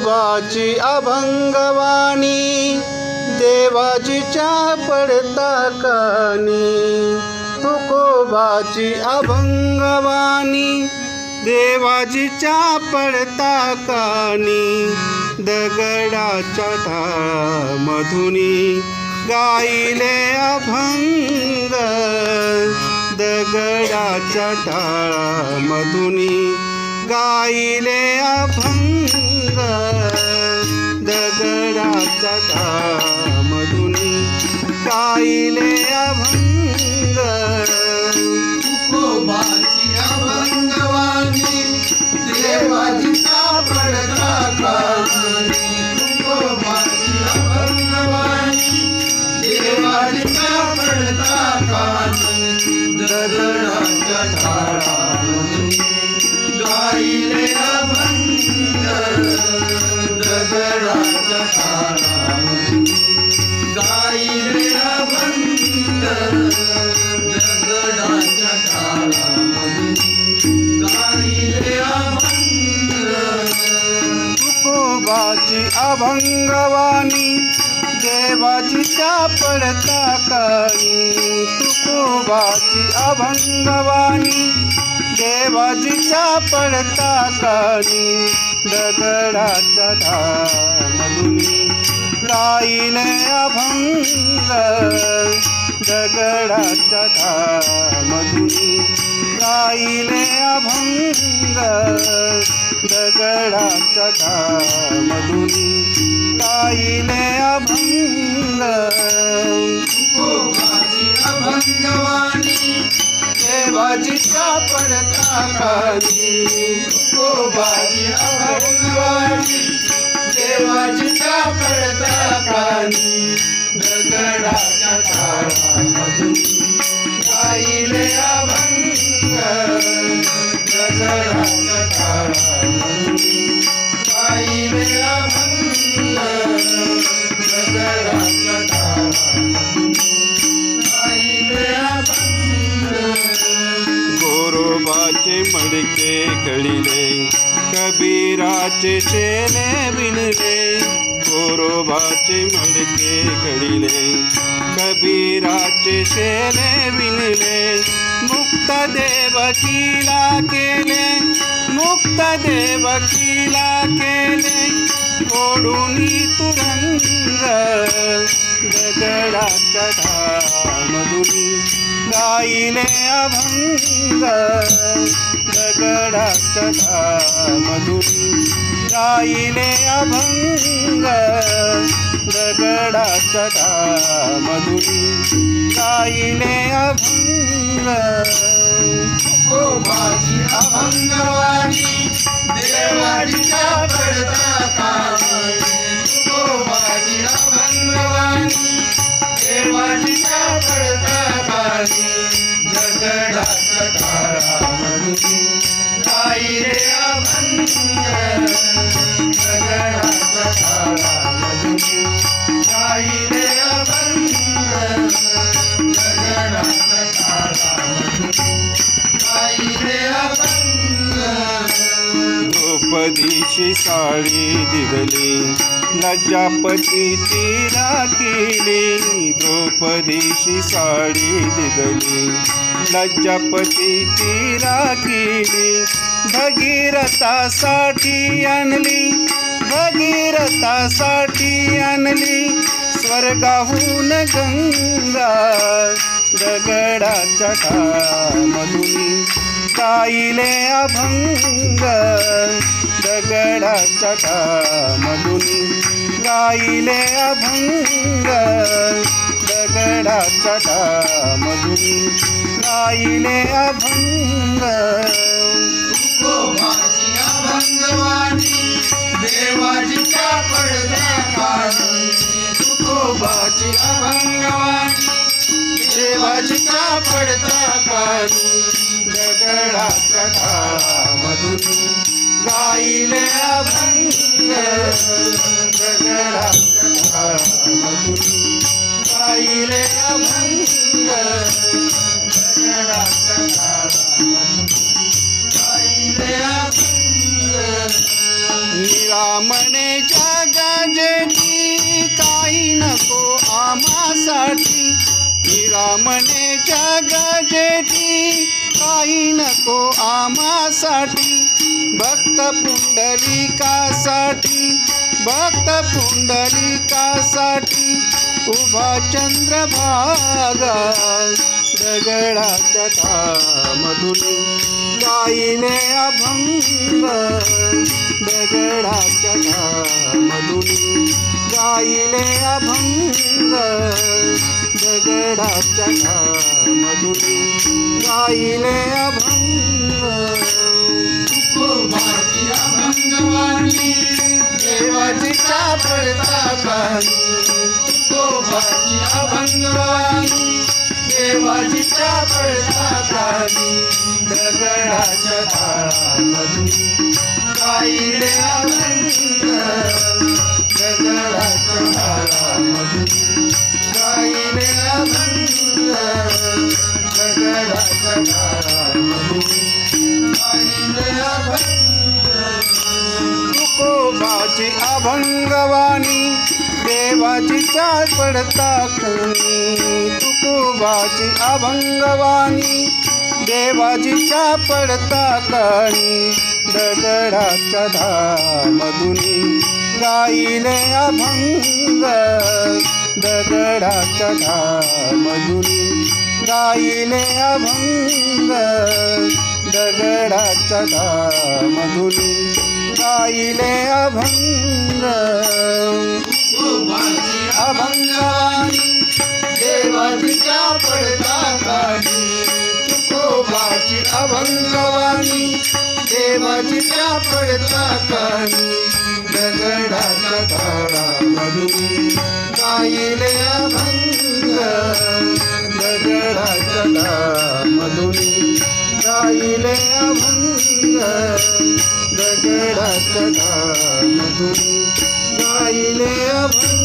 तुकोबाची अभंगवाणी देवाजीच्या पडता कानी तुकोबाची अभंगवाणी देवाजीच्या पडता कानी दगडाच्या मधुनी गाईले अभंग दगडाच्या टाळा मधुनी गाईले अभंग. मधुनी गाईले अभंग. तुकोबाची अभंगवाणी तुकोबाची अभंगवाणी दगडाच्या तुकोबाची अभंगवाणी देवाजीच्या पडता काळी तुकोबाची अभंगवाणी देवाजीच्या पडता काळी दगडाच्या धामधुनी गाईले अभंग दगडाच्या धामधुनी. गाईले अभंग दगडाच्या धामधुनी. गाईले अभंग. तुकोबाची अभंगवाणी देवाजीच्या पडता ओ बाजी अभंगवाणी देवाजीचा पडता कानी दगडाच्या ताळामधून गाईले कबीराचे शेले विणले गोरोबाचे मडके घडिले. कबीराचे शेले विणले मुक्त देवकीला केले. मुक्त देवकीला केले ओढून तुरंग दगडाच्या धामधुनी. गाईले अभंग दगडाच्या धामधुनी. गाईले अभंग दगडाच्या मधुरी गाईले अभंग. ओ माझी अभंगवाणी. द्रौपदीची साडी दिवली लज्जापती लज्जापतीची राखिली. द्रौपदीची साडी दिदली लज्जापतीची राखिली. भगीरथासाठी आणली भगीरथासाठी आणली. स्वर्गाहून गंगा दगडाच्या टाळामधुनी गाईले अभंग. दगडाच्या टाळामधुनी गाईले अभंग. दगडाच्या टाळामधुनी गाईले अभंग. तुकोबाची अभंगवाणी देवाजीच्या पडता कानी तुकोबाची अभंगवाणी देवाजीच्या पडता कानी दगडाच्या टाळामधुनी गाईले अभंग दगडाच्या म्हणे जगा जेठी, काही नको आम्हासाठी. भक्त पुंडलिकासाठी भक्त पुंडलिकासाठी उभा चंद्रभागा दगडाच्या ठामधून गाईले अभंग दगडाच्या ठामधून गाईले अभंग दगडाच्या मधुरी गाईले अभंग. तुकोबाची अभंगवाणी देवाजीच्या पडता तुकोबाची अभंगवाणी दगडाच्या गाईले अभंग. दगडाच्या ताळामधून भंगवानी देवाची चाल पडता तुकोबाची अभंगवाणी देवाची पडता कणी दगडाच्या धामधुनी गाईले अभंग. दगडाच्या धामधुनी गाईले अभंग. दगडाच्या धामधुनी गाईले अभंग। तुकोबाची अभंगवाणी देवाजीच्या पडता काढी तुकोबाची अभंगवाणी देवाजीच्या पडता काढी दगडाच्या ताळामधून गाईले अभंग दगडाच्या मधुनी गाईले अभंग। दगडाच्या गाईले अभंग